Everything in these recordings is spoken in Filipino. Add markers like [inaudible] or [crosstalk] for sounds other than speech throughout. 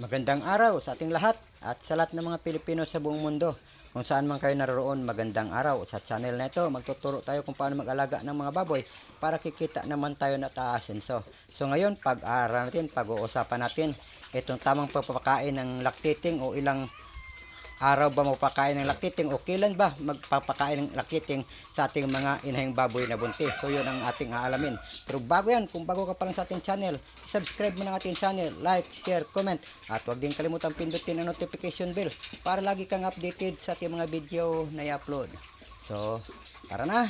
Magandang araw sa ating lahat at sa lahat ng mga Pilipino sa buong mundo. Kung saan man kayo naroon, magandang araw. Sa channel na ito, magtuturo tayo kung paano mag-alaga ng mga baboy para kikita naman tayo na taasenso. So ngayon, pag-aaral natin, pag-uusapan natin itong tamang pagpapakain ng lactating o ilang araw ba magpapakain ng lactating o kailan ba magpapakain ng lactating sa ating mga inahing baboy na buntis. So yun ang ating aalamin. Pero bago yan, kung bago ka pa lang sa ating channel, subscribe mo ng ating channel, like, share, comment, at huwag din kalimutan pindutin ang notification bell para lagi kang updated sa ating mga video na i-upload. So, tara na!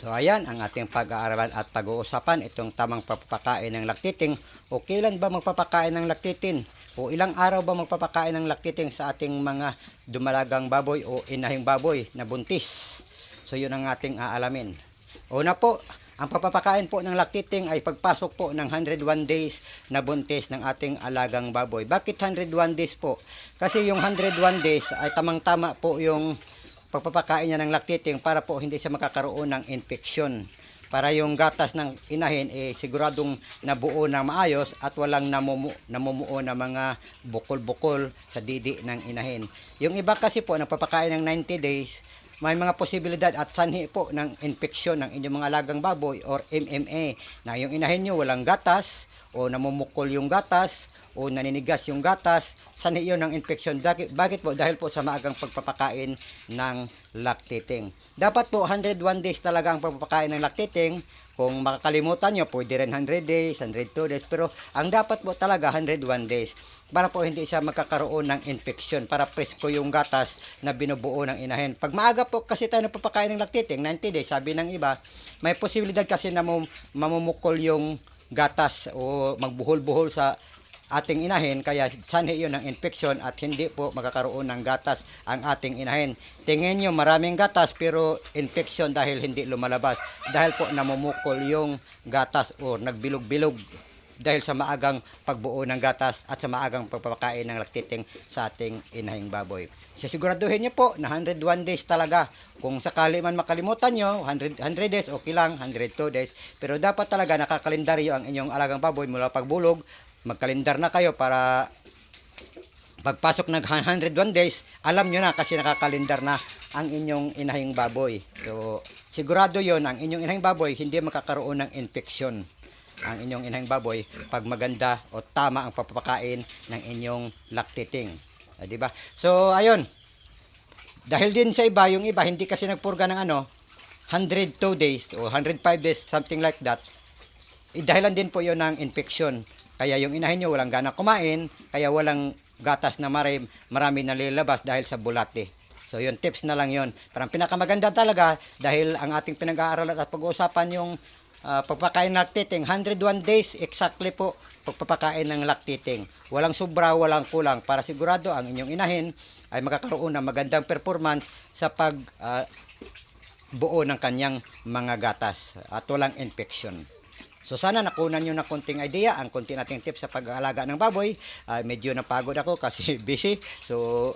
So ayan ang ating pag-aaralan at pag-uusapan itong tamang pagpapakain ng lactating o kailan ba magpapakain ng lactating o ilang araw ba magpapakain ng lactating sa ating mga dumalagang baboy o inahing baboy na buntis. So yun ang ating aalamin. Una po, ang papapakain po ng lactating ay pagpasok po ng 101 days na buntis ng ating alagang baboy. Bakit 101 days po? Kasi yung 101 days ay tamang-tama po yung pagpapakain niya ng lactating para po hindi siya makakaroon ng infeksyon. Para yung gatas ng inahin eh siguradong nabuo ng maayos at walang namumuo, namumuo na mga bukol-bukol sa didi ng inahin. Yung iba kasi po nagpapakain ng 90 days, may mga posibilidad at sanhi po ng infeksyon ng inyong mga alagang baboy or MMA na yung inahin nyo walang gatas o namumukol yung gatas o naninigas yung gatas, sanhi yun ng infeksyon. Bakit, po? Dahil po sa maagang pagpapakain ng lactating. Dapat po 101 days talaga ang pagpapakain ng lactating. Kung makakalimutan nyo, pwede rin 100 days, 102 days. Pero ang dapat po talaga 101 days para po hindi siya magkakaroon ng infeksyon, para presko yung gatas na binubuo ng inahin. Pag maaga po kasi tayo nagpapakain ng lactating, 90 days, sabi ng iba, may posibilidad kasi na mum- mamumukol yung gatas o magbuhol-buhol sa ating inahin kaya sanhi yun ng infeksyon at hindi po magkakaroon ng gatas ang ating inahin. Tingin nyo maraming gatas pero infeksyon dahil hindi lumalabas dahil po namumukol yung gatas o nagbilog-bilog dahil sa maagang pagbuo ng gatas at sa maagang pagpapakain ng lactating sa ating inahing baboy. Sisiguraduhin nyo po na 101 days talaga. Kung sakali man makalimutan nyo, 100, 100 days, okay lang, 102 days. Pero dapat talaga nakakalendaryo ang inyong alagang baboy mula pagbulog magkalendar na kayo para pagpasok ng 101 days, alam nyo na kasi nakakalendar na ang inyong inahing baboy. So, sigurado yon ang inyong inahing baboy hindi makakaroon ng infeksyon ang inyong inahing baboy pag maganda o tama ang pagpapakain ng inyong lactating. Ah, di ba? So, ayun. Dahil din sa iba, yung iba hindi kasi nagpurga ng ano, 102 days o 105 days, something like that. Eh, dahilan din po yon ng infeksyon. Kaya yung inahin nyo walang gana kumain, kaya walang gatas na marami, marami nalilabas dahil sa bulate. So yun, tips na lang yun. Parang pinakamaganda talaga dahil ang ating pinag-aaralan at pag-uusapan yung ah, pagpakain ng lactating, 101 days exactly po pagpapakain ng lactating. Walang sobra, walang kulang para sigurado ang inyong inahin ay magkakaroon ng magandang performance sa pag ah, buo ng kanyang mga gatas at walang infection. So sana nakunan nyo na konting idea, ang konti nating tips sa pag-aalaga ng baboy. Ah, medyo napagod ako kasi [laughs] busy. So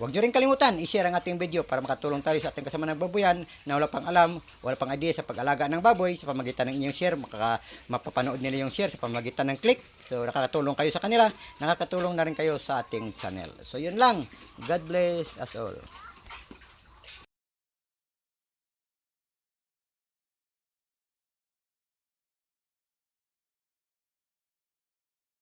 Huwag nyo rin kalimutan, i-share ang ating video para makatulong tayo sa ating kasama ng baboyan na wala pang alam, wala pang idea sa pag-alaga ng baboy sa pamagitan ng inyong share, makaka, mapapanood nila yung share sa pamagitan ng click. So nakakatulong kayo sa kanila, nakakatulong na rin kayo sa ating channel. So yun lang. God bless us all.